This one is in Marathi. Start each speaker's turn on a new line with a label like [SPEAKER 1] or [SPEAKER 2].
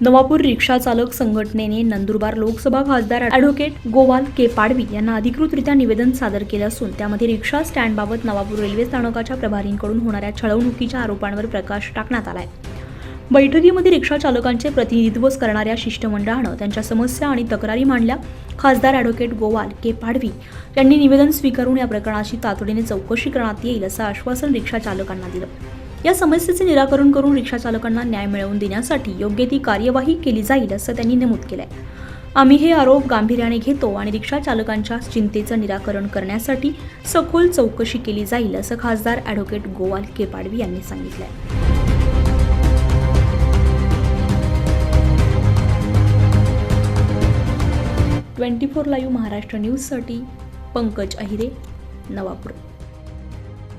[SPEAKER 1] नवापूर रिक्षा चालक संघटनेने नंदुरबार लोकसभा खासदार ॲडव्होकेट गोवाल के पाडवी यांना अधिकृतरित्या निवेदन सादर केलं असून त्यामध्ये रिक्षा स्टँडबाबत नवापूर रेल्वे स्थानकाच्या प्रभारींकडून होणाऱ्या छळवणुकीच्या आरोपांवर प्रकाश टाकण्यात आलाय. बैठकीमध्ये रिक्षा चालकांचे प्रतिनिधित्व करणाऱ्या शिष्टमंडळानं त्यांच्या समस्या आणि तक्रारी मांडल्या. खासदार ॲडव्होकेट गोवाल के पाडवी यांनी निवेदन स्वीकारून या प्रकरणाची तातडीने चौकशी करण्यात येईल असं आश्वासन रिक्षा चालकांना दिलं. या समस्येचे निराकरण करून रिक्षाचालकांना न्याय मिळवून देण्यासाठी योग्य ती कार्यवाही केली जाईल असं त्यांनी नमूद केलंय. आम्ही हे आरोप गांभीर्याने घेतो आणि रिक्षा चालकांच्या चिंतेचं निराकरण करण्यासाठी सखोल चौकशी केली जाईल असं खासदार ॲडव्होकेट गोवाल के पाडवी यांनी सांगितलंय. ट्वेंटी फोर लाईव्ह महाराष्ट्र न्यूजसाठी पंकज अहिरे नवापूर.